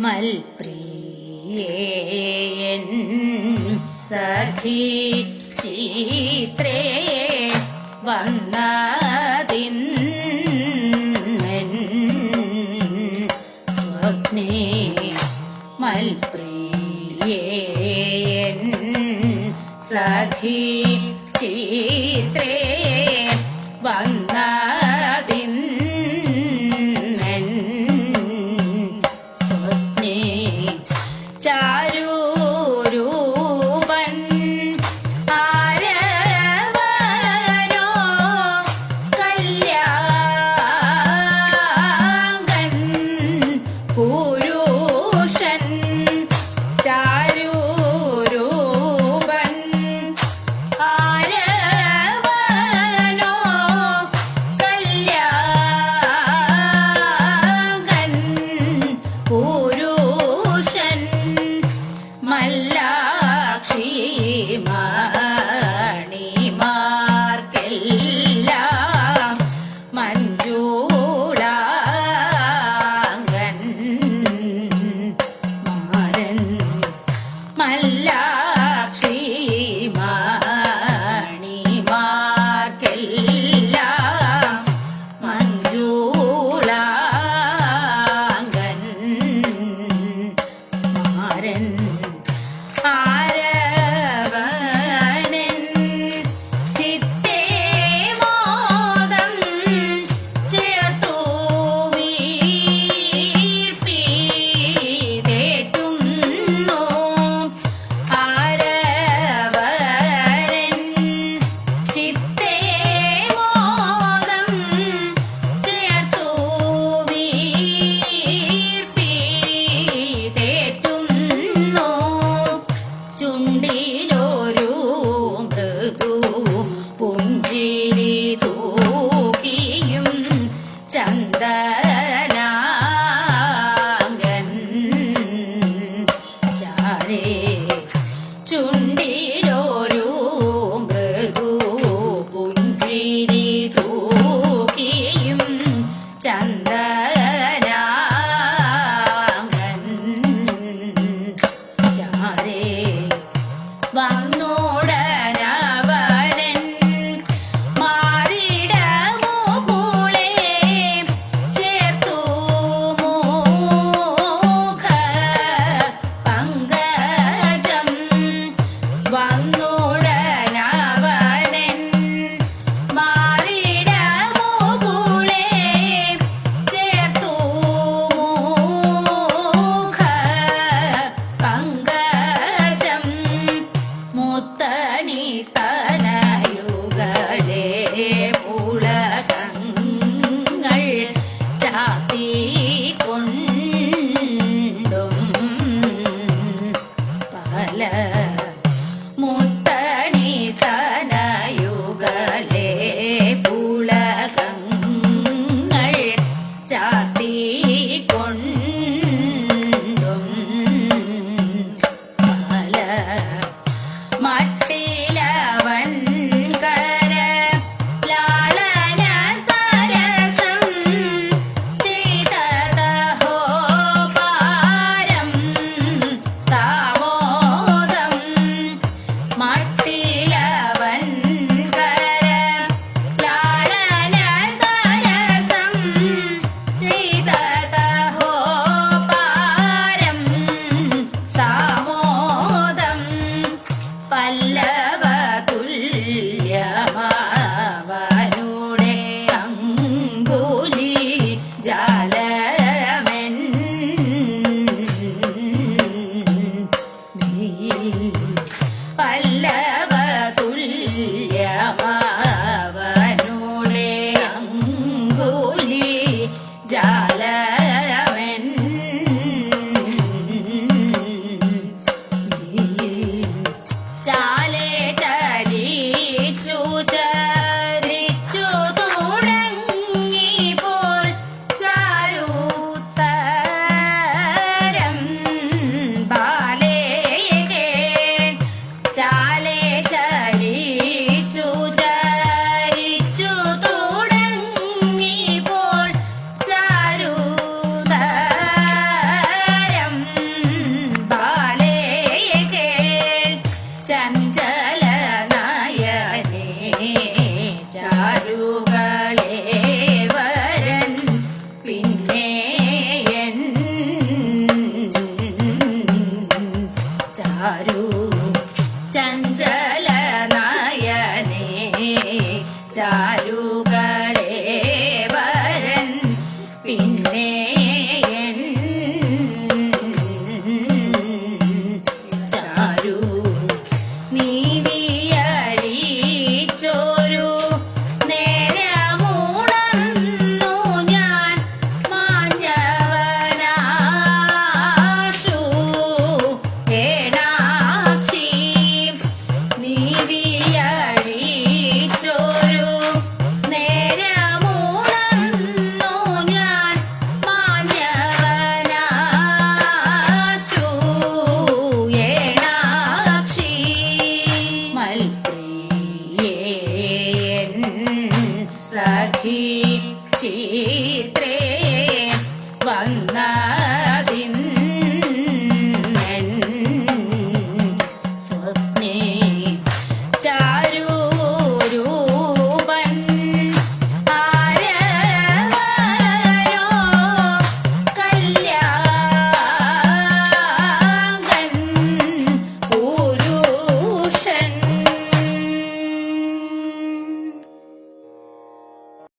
മൽപ്രിയേൻ സഖി ചിത്രേ വന്നതിൻ സ്വപ്നേ മൽപ്രിയേൻ സഖി ചിത്രേ വന്നതിൻ സ്ഥാനയുകളെ പുളകങ്ങൾ ചാത്തി കൊണ്ടും പല മുത്തണി സ്ഥാന 家。